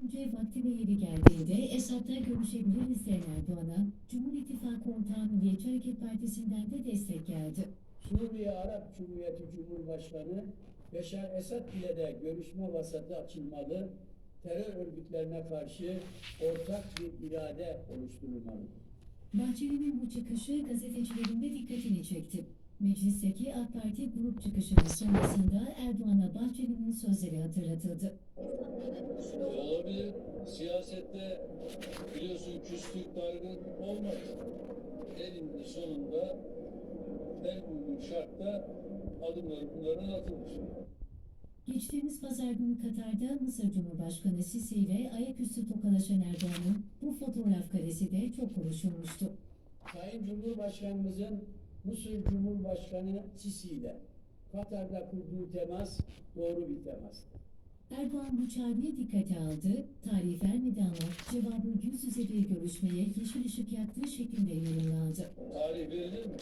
Önce vakti ve yeri geldiğinde Esad'la görüşebiliriz diyen Erdoğan'a Cumhur İttifakı ortağı Milliyetçi Hareket Partisi'nden de destek geldi. Suriye Arap Cumhuriyeti Cumhurbaşkanı Beşar Esad ile de görüşme vasatı açılmalı, terör örgütlerine karşı ortak bir irade oluşturulmalı. Bahçeli'nin bu çıkışı gazetecilerin de dikkatini çekti. Meclisteki AK Parti grup çıkışının sonrasında Erdoğan'a Bahçeli'nin sözleri hatırlatıldı. Olabilir. Siyasette biliyorsun küslük dargın olmaz. Elinde sonunda en uygun şartta adımları bunların atılır. Geçtiğimiz pazar günü Katar'da Mısır Cumhurbaşkanı Sisi ile ayaküstü tokalaşan Erdoğan'ın bu fotoğraf karesi de çok konuşulmuştu. Sayın Cumhurbaşkanımızın Mısır Cumhurbaşkanı Sisi ile Katar'da kurduğu temas doğru bir temas. Erdoğan bu çağrıyı dikkate aldı, tarih vermedi ama cevabı yüz yüze bir görüşmeye yeşil ışık yaktığı şeklinde yorumlandı. Tarih verilir mi?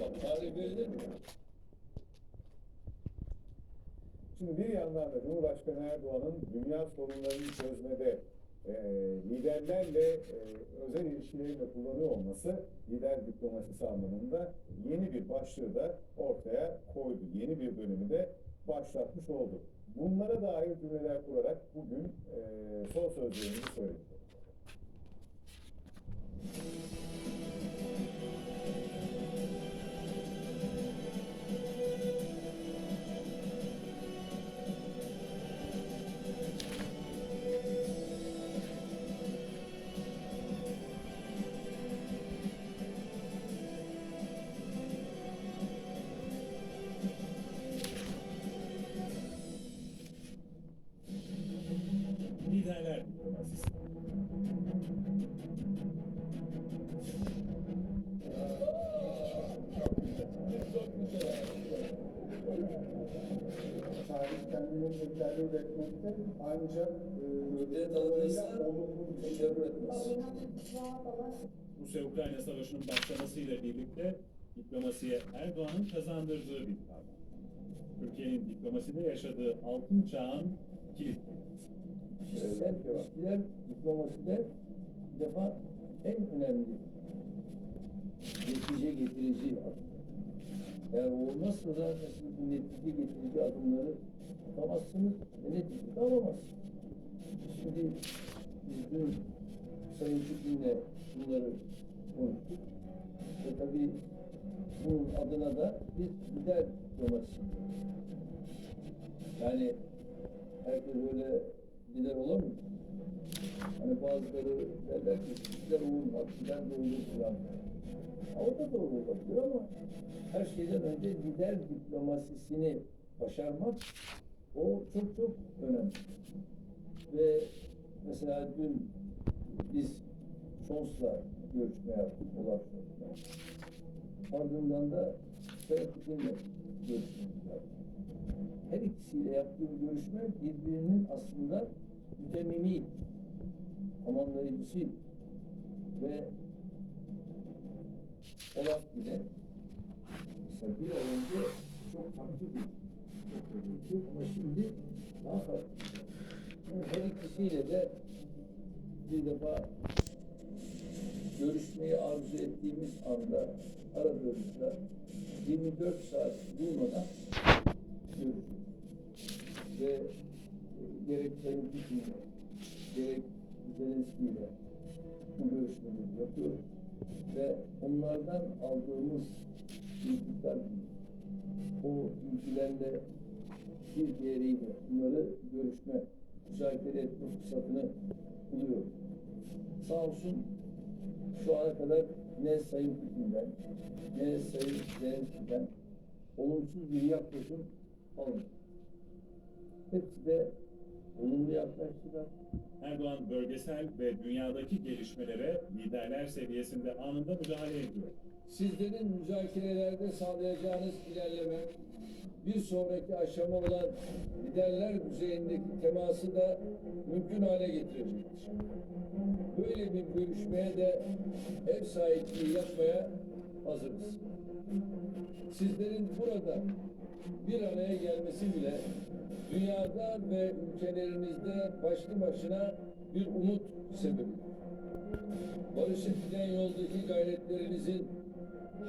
Bak, tarih verilir mi? Şimdi bir yandan da Cumhurbaşkanı Erdoğan'ın dünya sorunlarını çözmede e, liderlerle e, özel ilişkilerini kullanıyor olması lider diplomasisi anlamında yeni bir başlığı da ortaya koydu. Yeni bir dönemi de başlatmış oldu. Bunlara dair cümleler kurarak bugün e, son sözlerimizi söyledi. Üretmekte ancak Kudret alınırsa teşebbür etmez. Rusya-Ukrayna Savaşı'nın başlamasıyla birlikte diplomasiye Erdoğan'ın kazandırdığı bir kavram. Türkiye'nin diplomaside yaşadığı altın çağın kilit ilişkiler diplomaside bir defa en önemli netice getirici adım. Eğer olmazsa zaten netice getirici adımları netice de alamazsınız. Şimdi biz dün Sayın Şükrü'yle bunları konuştuk. Ve tabii bunun adına da bir lider diplomasisi diyoruz. Yani herkes öyle lider olamıyor. Hani bazıları derler ki lider olmaz, lider de olur filan. Ha, O da doğru olabilir ama her şeyden önce lider diplomasisini başarmak o çok çok önemli. Ve mesela dün biz Scholz'la görüşme yaptık, Scholz'la. Ardından da Sayın Putin'le görüşme yaptık her ikisiyle yaptığım görüşme birbirinin aslında mütemmimi, tamamlayıcısı ve Olaf bile mesela bir önce çok farklı bir ama şimdi daha farklı. Yani her ikisiyle de bir defa görüşmeyi arzu ettiğimiz anda aradığımızda 24 saat bulmadan görüşürüz. Ve gerek Sayın Putin'le, gerek Zelenski'yle bu görüşmeleri yapıyoruz. Ve onlardan aldığımız bilgiler, o bilgilerle bir diğeriyle bunları görüşme, müzakere etme fırsatını buluyoruz. Sağ olsun şu ana kadar ne Sayın Putin'den, ne Sayın Zelenski'den olumsuz bir yaklaşım alındı. Hepsi de olumlu yaklaştılar. Erdoğan bölgesel ve dünyadaki gelişmelere liderler seviyesinde anında müdahale ediyor. Sizlerin müzakerelerde sağlayacağınız ilerleme bir sonraki aşama olan liderler düzeyindeki teması da mümkün hale getirecektir. Böyle bir görüşmeye de ev sahipliği yapmaya hazırız. Sizlerin burada bir araya gelmesi bile dünyada ve ülkelerinizde başlı başına bir umut sebebi. Barışa giden yoldaki gayretlerinizin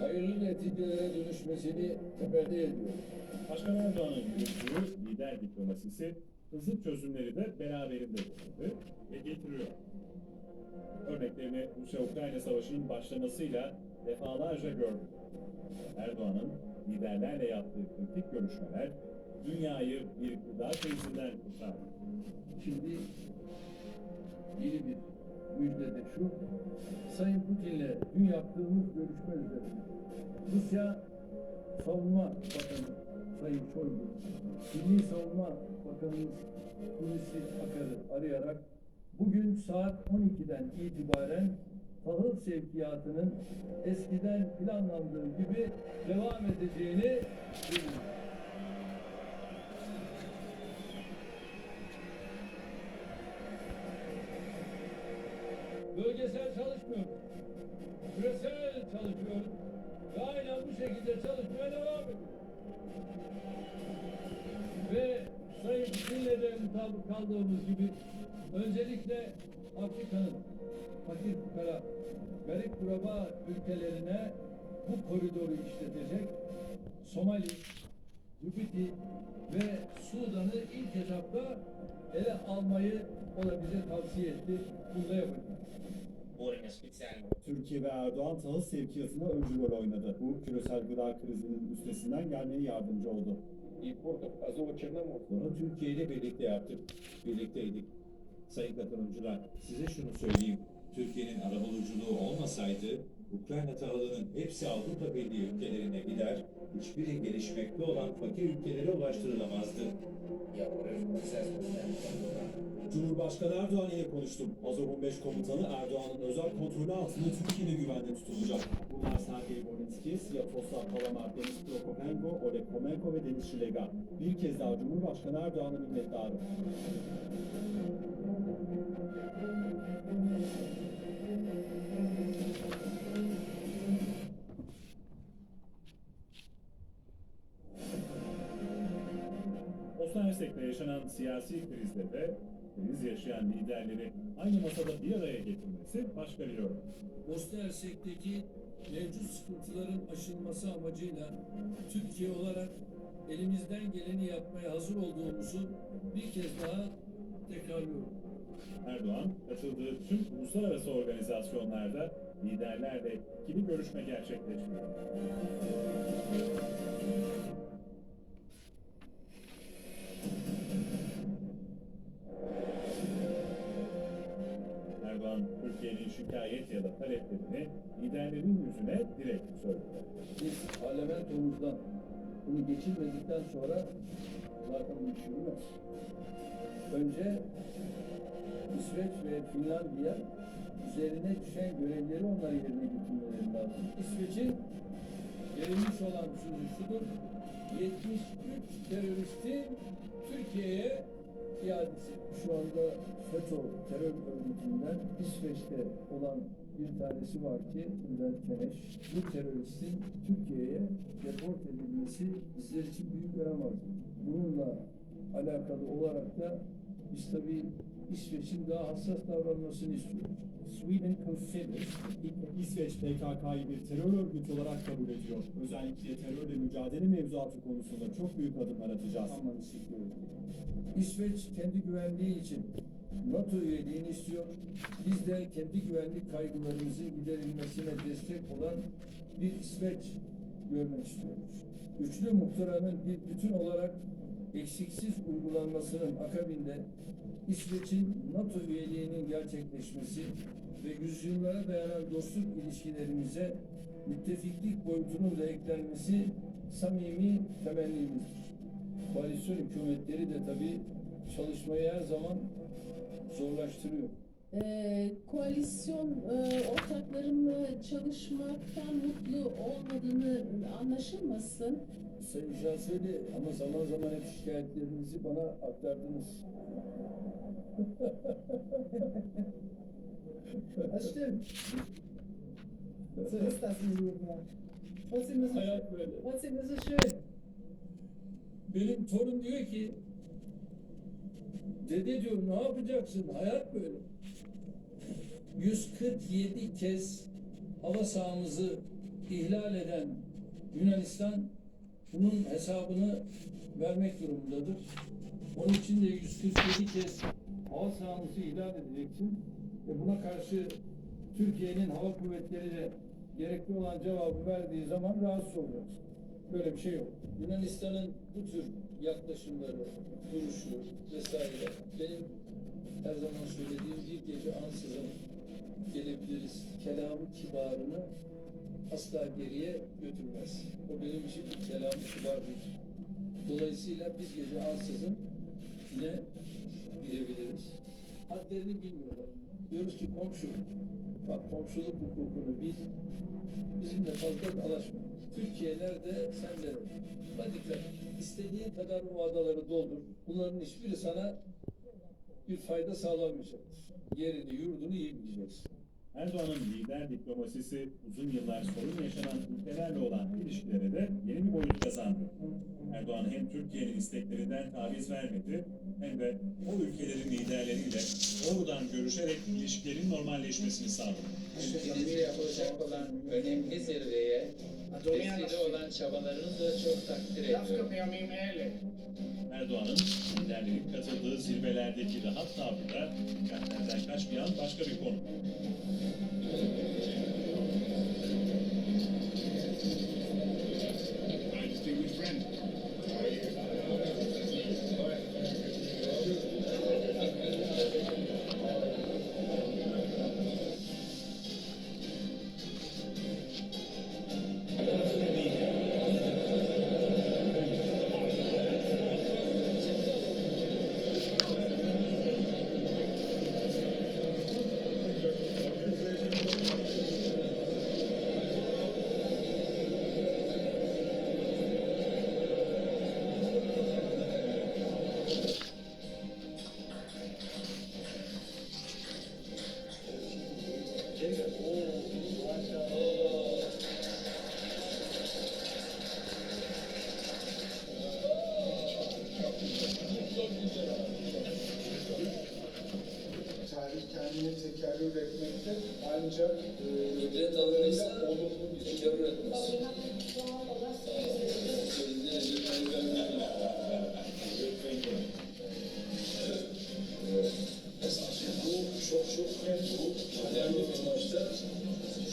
hayırlı neticelere dönüşmesini temenni ediyorum. Başkan Erdoğan'ın yürüttüğü lider diplomasisi hızlı çözümleri de beraberinde getirdi ve getiriyor. Örneklerini Rusya-Ukrayna Savaşı'nın başlamasıyla defalarca gördük. Erdoğan'ın liderlerle yaptığı kritik görüşmeler dünyayı bir gıda krizinden kurtardı. Şimdi yeni bir müjde de şu. Sayın Putin'le dün yaptığımız görüşme üzerine Rusya Savunma Bakanı Sayın Şoygu, Milli Savunma Bakanımız Hulusi Akar'ı arayarak bugün saat 12'den itibaren tahıl sevkiyatının eskiden planlandığı gibi devam edeceğini bildirdi. Bölgesel çalışmıyoruz. Küresel çalışıyoruz. Ve aynen bu şekilde çalışmaya devam ediyoruz. Ve Sayın Putin'le de mutabık kaldığımız gibi öncelikle Afrika'nın fakir fukara, garip kuraba ülkelerine bu koridoru işletecek Somali, Cibiti ve Sudan'ı ilk etapta ele almayı o da bize tavsiye etti. Bunu da yapacağız. Türkiye ve Erdoğan tahıl sevkiyatına öncü rol oynadı. Bu küresel gıda krizinin üstesinden gelmeye yardımcı oldu. Bunu Türkiye ile birlikte yaptık. Birlikteydik. Sayın katılımcılar, size şunu söyleyeyim. Türkiye'nin arabuluculuğu olmasaydı, Ukrayna tahılının hepsi Avrupa Birliği ülkelerine gider, hiçbiri gelişmekte olan fakir ülkelere ulaştırılamazdı. Cumhurbaşkanı Erdoğan ile konuştum. Azov 15 komutanı Erdoğan'ın özel kontrolü altında Türkiye'de güvende tutulacak. Bunlar Sergey Borinski, Sviatoslav Palamar, Denis Prokopenko, Oleg Komenko ve Deniz Şilega. Bir kez daha Cumhurbaşkanı Erdoğan'a minnettarım. Hersek'te yaşanan siyasi krizde de kriz yaşayan liderleri aynı masada bir araya getirmesi başka bir örnek. Bosna Hersek'teki mevcut sıkıntıların aşılması amacıyla Türkiye olarak elimizden geleni yapmaya hazır olduğumuzu bir kez daha tekrarlıyorum. Erdoğan katıldığı tüm uluslararası organizasyonlarda liderlerle ikili görüşme gerçekleştiriyor. Şikayet ya da taleplerini liderlerin yüzüne direkt söyledi. Biz parlamentomuzdan bunu geçirmedikten sonra zaten bu iş yürümez. Önce İsveç ve Finlandiya üzerine düşen görevleri onlar yerine getirmeleri lazım. İsveç'in verilmiş olan sözü şudur. 73 teröristin Türkiye'ye iadesi. Şu anda FETÖ terör örgütünden İsveç'te olan bir tanesi var ki Bülent Keneş. Bu teröristin Türkiye'ye deport edilmesi bizler için büyük önem arz. Bununla alakalı olarak da biz tabii İsveç'in daha hassas davranmasını istiyoruz. Sweden considers İsveç PKK'yı bir terör örgütü olarak kabul ediyor. Özellikle terörle mücadele mevzuatı konusunda çok büyük adımlar atacağız. İsveç kendi güvenliği için NATO üyeliğini istiyor. Biz de kendi güvenlik kaygılarımızın giderilmesine destek olan bir İsveç görmek istiyoruz. Üçlü muhtıranın bir bütün olarak eksiksiz uygulanmasının akabinde İsveç'in NATO üyeliğinin gerçekleşmesi ve yüzyıllara dayanan dostluk ilişkilerimize müttefiklik boyutunun da eklenmesi samimi temennimizdir. Koalisyon hükümetleri de tabii çalışmayı her zaman zorlaştırıyor. Ee, koalisyon e, ortaklarımla çalışmaktan mutlu olmadığını anlaşılmasın. Sayın Şahseli ama zaman zaman hep şikayetlerinizi bana aktardınız. Das stimmt. So ist das. Trotzdem ist es, Hayat böyle. trotzdem ist es schön. benim torun diyor ki dede diyor ne yapacaksın hayat böyle. 147 kez hava sahamızı ihlal eden Yunanistan bunun hesabını vermek durumundadır. Onun için de 147 kez hava sahamızı ihlal edeceksin ve buna karşı Türkiye'nin hava kuvvetleri de gerekli olan cevabı verdiği zaman rahatsız olacaksın. Böyle bir şey yok. Yunanistan'ın bu tür yaklaşımları, duruşu vesaire benim her zaman söylediğim bir gece ansızın gelebiliriz. Kelamı kibarını asla geriye götürmez. O benim için kelamı kibar bir. Dolayısıyla bir gece ansızın yine girebiliriz. Hadlerini bilmiyorlar. Diyoruz ki komşu, bak komşuluk hukukunu bil, bizimle fazla dalaşma. Türkiye nerede, sen de. Dikkat. İstediğin kadar bu adaları doldur. Bunların hiçbiri sana bir fayda sağlamayacaktır. Yerini, yurdunu iyi bileceksin. Erdoğan'ın lider diplomasisi uzun yıllar sorun yaşanan ülkelerle olan ilişkilere de yeni bir boyut kazandı. Erdoğan hem Türkiye'nin isteklerinden taviz vermedi hem de o ülkelerin liderleriyle doğrudan görüşerek ilişkilerin normalleşmesini sağladı. Ülkenizde yapılacak olan önemli zirveye vesile olan çabalarını da çok takdir ediyorum. Erdoğan'ın liderlerin katıldığı zirvelerdeki rahat tavrı da dikkatlerden kaçmayan başka bir konu. Çok çok önemli bir maçta.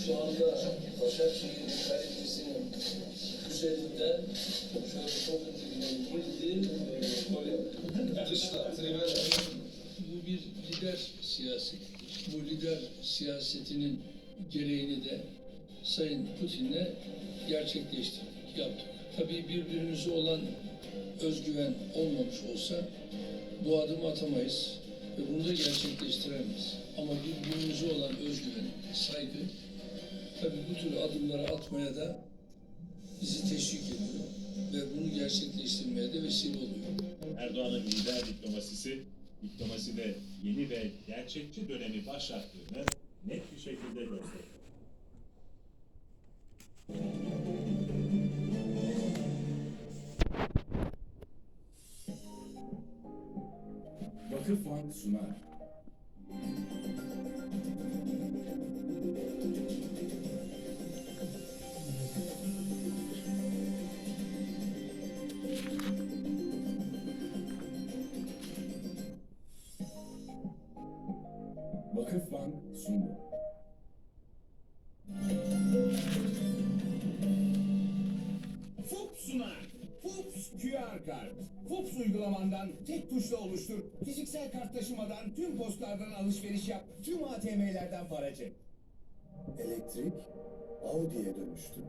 Şu anda Başakşehir'in kalitesinin üzerinden şöyle çok girdi. Gol dışla tribüne bu bir lider siyaseti. Bu lider siyasetinin gereğini de Sayın Putin'le gerçekleştirdik, yaptık. Tabii birbirimize olan özgüven olmamış olsa bu adımı atamayız ve bunu da gerçekleştiremeyiz. Ama birbirimize olan özgüven, saygı tabii bu tür adımları atmaya da bizi teşvik ediyor ve bunu gerçekleştirmeye de vesile oluyor. Erdoğan'ın lider diplomasisi, diplomaside yeni ve gerçekçi dönemi başlattığını net bir şekilde gösteriyor. Vakıf Bank sunar. Vakıf Bank sundu. Uygulamandan tek tuşla oluştur. Fiziksel kart taşımadan tüm postlardan alışveriş yap. Tüm ATM'lerden para çek. Elektrik Audi'ye dönüştü.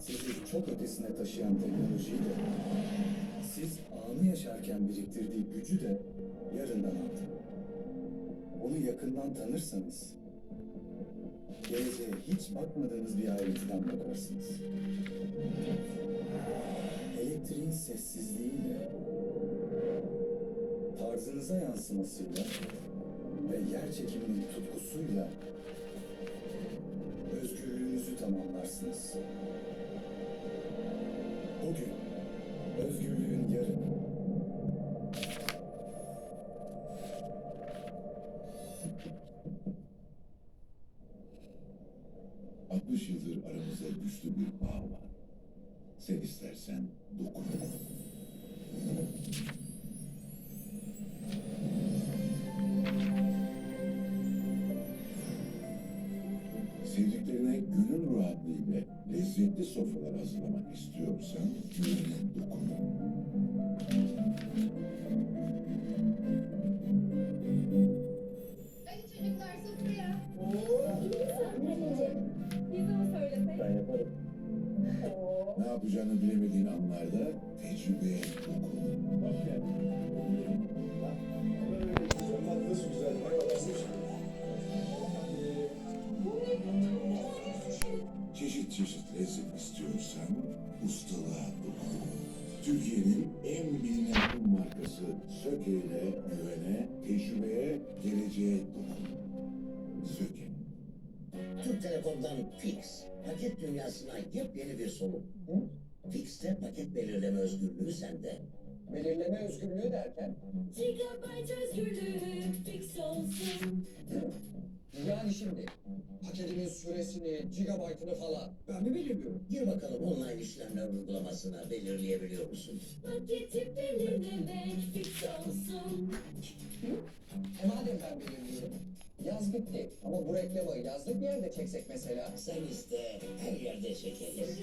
Sizi çok ötesine taşıyan teknolojiyle siz anı yaşarken biriktirdiği gücü de yarından aldı. Onu yakından tanırsanız geleceğe hiç bakmadığınız bir ayrıntıdan bakarsınız. Elektriğin sessizliğiyle tarzınıza yansımasıyla ve yer çekiminin tutkusuyla özgürlüğünüzü tamamlarsınız. O gün Özgürlüğün yarını. yıldır aramızda güçlü bir bağ var. Sen istersen dokun. Lezzetli sofralar hazırlamak istiyorsan güvene dokun. Türkiye'nin en bilinen un markası Söke ile güvene, tecrübeye, geleceğe dokun. Söke. Türk Telekom'dan Fix, paket dünyasına yepyeni bir soluk. Fix'te paket belirleme özgürlüğü sende. Belirleme özgürlüğü derken Gigabyte özgürlüğü fix olsun. Yani şimdi paketimin süresini, gigabaytını falan ben mi belirliyorum? Gir bakalım online işlemler uygulamasına belirleyebiliyor musun? Paketi belirlemek fix olsun. E madem ben belirliyorum. Yaz bitti ama bu reklamı yazlık bir yerde çeksek mesela. Sen iste, her yerde çekeriz.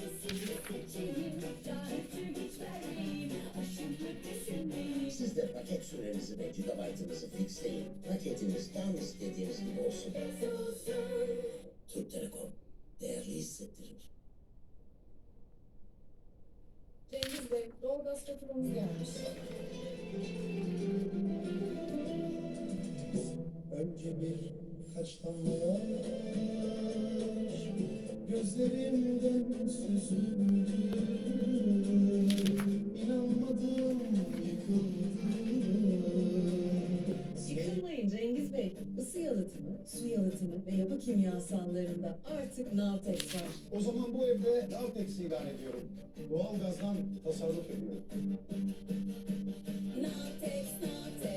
Siz de paket sürenizi ve gigabaytınızı fixleyin. Paketiniz tam istediğiniz gibi olsun. Türk Telekom, değerli hissettirir. Cengiz Bey, doğalgaz faturamız gelmiş. Önce bir kaç Gözlerimden süzüldü İnanmadım Yıkılmayın Cengiz Bey. Isı yalıtımı, su yalıtımı ve yapı kimyasallarında artık Naltex var. O zaman bu evde Navtex ilan ediyorum. Doğalgazdan tasarruf ediyorum. Natex, Natex.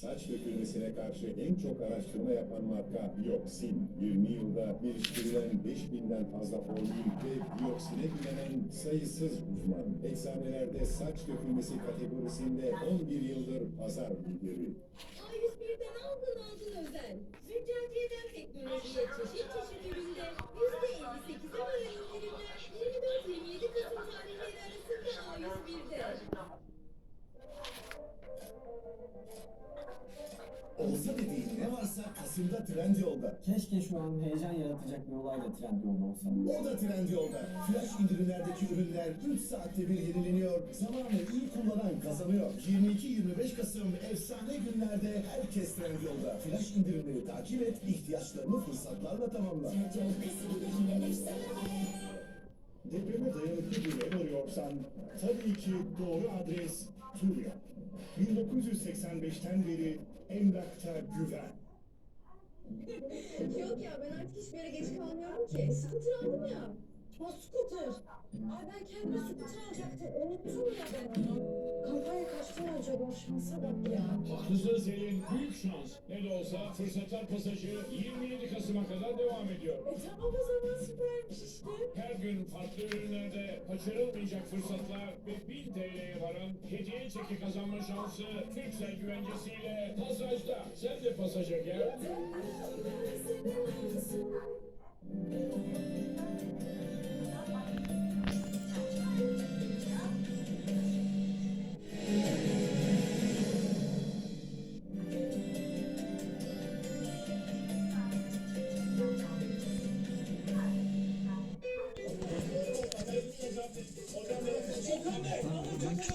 Saç dökülmesine karşı en çok araştırma yapan marka Bioxin. 20 yılda geliştirilen 5000'den fazla formül ve Bioxin'e güvenen sayısız uzman. Eczanelerde saç dökülmesi kategorisinde 11 yıldır pazar lideri. A101'den aldın aldın özel. Züccaciyeden teknolojiye çeşit çeşit üründe %58'e varan indirimler 24-27 Kasım tarihleri arasında A101'de. Olsa dediğin ne varsa Kasım'da Trendyol'da. Keşke şu an heyecan yaratacak bir olayla Trendyol'da olsam. O da Trendyol'da. Flash indirimlerdeki ürünler 3 saatte bir yenileniyor. Zamanı iyi kullanan kazanıyor. 22-25 Kasım efsane günlerde herkes Trendyol'da. Flash indirimleri takip et, ihtiyaçlarını fırsatlarla tamamla. Çok kısımda yine efsane. Depreme dayanıklı bir ev arıyorsan tabii ki doğru adres Turya. 1985'ten beri emlakta güven. Yok ya ben artık hiçbir yere geç kalmıyorum ki. Scooter aldım ya. O scooter. Ay ben kendime scooter alacaktım. Unuttum ya ben onu. Kampanya kaçtı mı acaba? Şansa bak ya. Haklısın Selin. Büyük şans. Ne de olsa fırsatlar pasajı 27 Kasım'a kadar devam ediyor. E tamam o zaman süpermiş işte. Her gün farklı ürünlerde kaçırılmayacak fırsatlar ve 1000 TL'ye varan hediye çeki kazanma şansı Türksel güvencesiyle pasajda. Sen de pasaja gel. Senin olsun. much.